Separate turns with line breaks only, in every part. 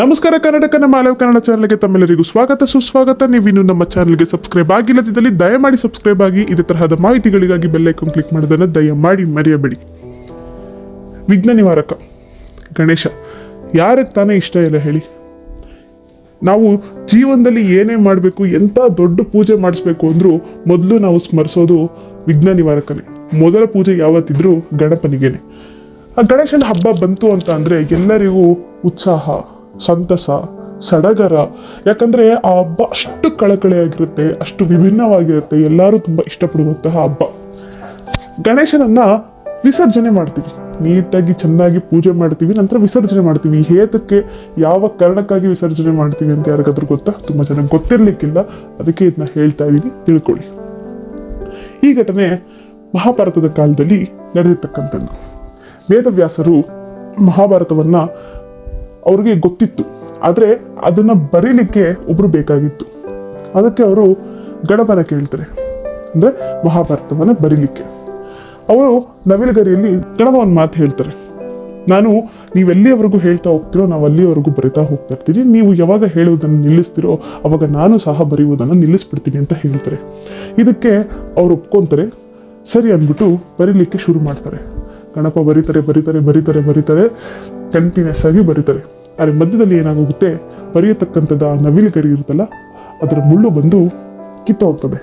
ನಮಸ್ಕಾರ ಕರ್ನಾಟಕ ನಮ್ಮ ಹಲವು ಕನ್ನಡ ಚಾನಲ್ಗೆ ತಮ್ಮೆಲ್ಲರಿಗೂ ಸ್ವಾಗತ. ಸುಸ್ವಾಗತ. ನೀವು ಇನ್ನು ನಮ್ಮ ಚಾನಲ್ಗೆ ಸಬ್ಸ್ಕ್ರೈಬ್ ಆಗಿಲ್ಲದಿದ್ದಲ್ಲಿ ದಯಮಾಡಿ ಸಬ್ಸ್ಕ್ರೈಬ್ ಆಗಿ, ಇದೇ ತರಹದ ಮಾಹಿತಿಗಳಿಗಾಗಿ ಬೆಲ್ಲೈಕನ್ ಕ್ಲಿಕ್ ಮಾಡೋದನ್ನು ದಯಮಾಡಿ ಮರೆಯಬೇಡಿ. ವಿಘ್ನ ನಿವಾರಕ. ಗಣೇಶ, ಯಾರಿಗೆ ತಾನೇ ಇಷ್ಟ ಇಲ್ಲ ಹೇಳಿ? ನಾವು ಜೀವನದಲ್ಲಿ ಏನೇ ಮಾಡಬೇಕು ಎಂಥ ದೊಡ್ಡ ಪೂಜೆ ಮಾಡಿಸ್ಬೇಕು ಅಂದರೂ ಮೊದಲು ನಾವು ಸ್ಮರಿಸೋದು ವಿಘ್ನ ನಿವಾರಕನೇ. ಮೊದಲ ಪೂಜೆ ಯಾವತ್ತಿದ್ರೂ ಗಣಪನಿಗೇನೆ. ಆ ಗಣೇಶನ ಹಬ್ಬ ಬಂತು ಅಂತ ಅಂದರೆ ಎಲ್ಲರಿಗೂ ಉತ್ಸಾಹ ಸಂತಸ, ಸಡಗರ. ಯಾಕಂದರೆ ಆ ಹಬ್ಬ ಅಷ್ಟು ಕಳಕಳಿಯಾಗಿರುತ್ತೆ, ಅಷ್ಟು ವಿಭಿನ್ನವಾಗಿರುತ್ತೆ. ಎಲ್ಲರೂ ತುಂಬ ಇಷ್ಟಪಡುವಂತಹ ಹಬ್ಬ. ಗಣೇಶನನ್ನ ವಿಸರ್ಜನೆ ಮಾಡ್ತೀವಿ. ನೀಟಾಗಿ ಚೆನ್ನಾಗಿ ಪೂಜೆ ಮಾಡ್ತೀವಿ, ನಂತರ ವಿಸರ್ಜನೆ ಮಾಡ್ತೀವಿ. ಹೇತಕ್ಕೆ ಯಾವ ಕಾರಣಕ್ಕಾಗಿ ವಿಸರ್ಜನೆ ಮಾಡ್ತೀವಿ ಅಂತ ಯಾರಿಗಾದ್ರೂ ಗೊತ್ತಾ? ತುಂಬ ಜನಕ್ಕೆ ಗೊತ್ತಿರಲಿಕ್ಕಿಲ್ಲ. ಅದಕ್ಕೆ ಇದನ್ನ ಹೇಳ್ತಾ ಇದ್ದೀನಿ. ತಿಳ್ಕೊಳ್ಳಿ. ಈ ಘಟನೆ ಮಹಾಭಾರತದ ಕಾಲದಲ್ಲಿ ನಡೆದಿರ್ತಕ್ಕಂಥದ್ದು. ವೇದವ್ಯಾಸರು ಮಹಾಭಾರತವನ್ನ ಅವ್ರಿಗೆ ಗೊತ್ತಿತ್ತು. ಆದರೆ ಅದನ್ನ ಬರೀಲಿಕ್ಕೆ ಒಬ್ರು ಬೇಕಾಗಿತ್ತು. ಅದಕ್ಕೆ ಅವರು ಗಣಪನ ಕೇಳ್ತಾರೆ. ಅಂದ್ರೆ ಮಹಾಭಾರತವನ್ನು ಬರೀಲಿಕ್ಕೆ. ಅವರು ನವಿಲುಗರಿಯಲ್ಲಿ ಗಡಬ ಒಂದು ಮಾತು ಹೇಳ್ತಾರೆ. ನಾನು ನೀವೆಲ್ಲಿಯವರೆಗೂ ಹೇಳ್ತಾ ಹೋಗ್ತಿರೋ ನಾವು ಅಲ್ಲಿಯವರೆಗೂ ಬರಿತಾ ಹೋಗ್ತಾ ನೀವು ಯಾವಾಗ ಹೇಳುವುದನ್ನು ನಿಲ್ಲಿಸ್ತಿರೋ ಅವಾಗ ನಾನು ಸಹ ಬರೆಯುವುದನ್ನು ನಿಲ್ಲಿಸ್ಬಿಡ್ತೀನಿ ಅಂತ ಹೇಳ್ತಾರೆ. ಇದಕ್ಕೆ ಅವರು ಒಪ್ಕೊತಾರೆ. ಸರಿ ಅಂದ್ಬಿಟ್ಟು ಬರೀಲಿಕ್ಕೆ ಶುರು ಮಾಡ್ತಾರೆ. ಗಣಪ ಬರೀತಾರೆ ಬರೀತಾರೆ ಬರೀತಾರೆ ಬರೀತಾರೆ. ಕಂಟಿನ್ಯೂಸ್ ಆಗಿ ಬರೀತಾರೆ. ಆದರೆ ಮಧ್ಯದಲ್ಲಿ ಏನಾಗುತ್ತೆ ಬರೆಯತಕ್ಕಂಥದ್ದು ನವಿಲು ಗರಿ ಇರುತ್ತಲ್ಲ, ಅದರ ಮುಳ್ಳು ಬಂದು ಕಿತ್ತು ಹೋಗ್ತದೆ.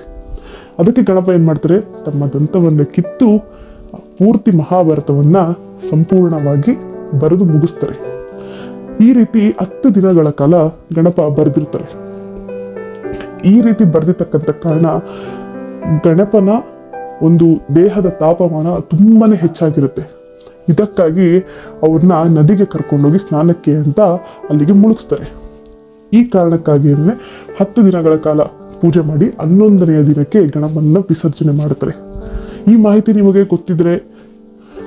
ಅದಕ್ಕೆ ಗಣಪ ಏನು ಮಾಡ್ತಾರೆ? ತಮ್ಮ ದಂತವನ್ನು ಕಿತ್ತು ಪೂರ್ತಿ ಮಹಾಭಾರತವನ್ನ ಸಂಪೂರ್ಣವಾಗಿ ಬರೆದು ಮುಗಿಸ್ತಾರೆ. ಈ ರೀತಿ ಹತ್ತು ದಿನಗಳ ಕಾಲ ಗಣಪ ಬರೆದಿರ್ತಾರೆ. ಈ ರೀತಿ ಬರೆದಿರ್ತಕ್ಕಂಥ ಕಾರಣ ಗಣಪನ ಒಂದು ದೇಹದ ತಾಪಮಾನ ತುಂಬಾನೇ ಹೆಚ್ಚಾಗಿರುತ್ತೆ. ಇದಕ್ಕಾಗಿ ಅವ್ರನ್ನ ನದಿಗೆ ಕರ್ಕೊಂಡೋಗಿ ಸ್ನಾನಕ್ಕೆ ಅಂತ ಅಲ್ಲಿಗೆ ಮುಳುಗಿಸ್ತಾರೆ. ಈ ಕಾರಣಕ್ಕಾಗಿಯೇ ಹತ್ತು ದಿನಗಳ ಕಾಲ ಪೂಜೆ ಮಾಡಿ ಹನ್ನೊಂದನೆಯ ದಿನಕ್ಕೆ ಗಣಪನ್ನ ವಿಸರ್ಜನೆ ಮಾಡ್ತಾರೆ ಈ ಮಾಹಿತಿ ನಿಮಗೆ ಗೊತ್ತಿದ್ರೆ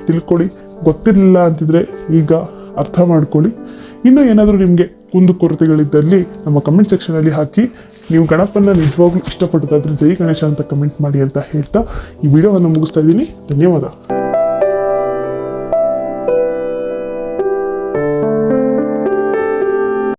ತಿಳ್ಕೊಳ್ಳಿ. ಗೊತ್ತಿರಲಿಲ್ಲ ಅಂತಿದ್ರೆ ಈಗ ಅರ್ಥ ಮಾಡ್ಕೊಳ್ಳಿ. ಇನ್ನೂ ಏನಾದರೂ ನಿಮಗೆ ಕುಂದು ಕೊರತೆಗಳಿದ್ದಲ್ಲಿ ನಮ್ಮ ಕಮೆಂಟ್ ಸೆಕ್ಷನಲ್ಲಿ ಹಾಕಿ. ನೀವು ಗಣಪನ ನಿಜವಾಗ್ಲೂ ಇಷ್ಟಪಟ್ಟದಾದ್ರೆ ಜೈ ಗಣೇಶ ಅಂತ ಕಮೆಂಟ್ ಮಾಡಿ ಅಂತ ಹೇಳ್ತಾ ಈ ವಿಡಿಯೋವನ್ನು ಮುಗಿಸ್ತಾ ಇದ್ದೀನಿ. ಧನ್ಯವಾದ.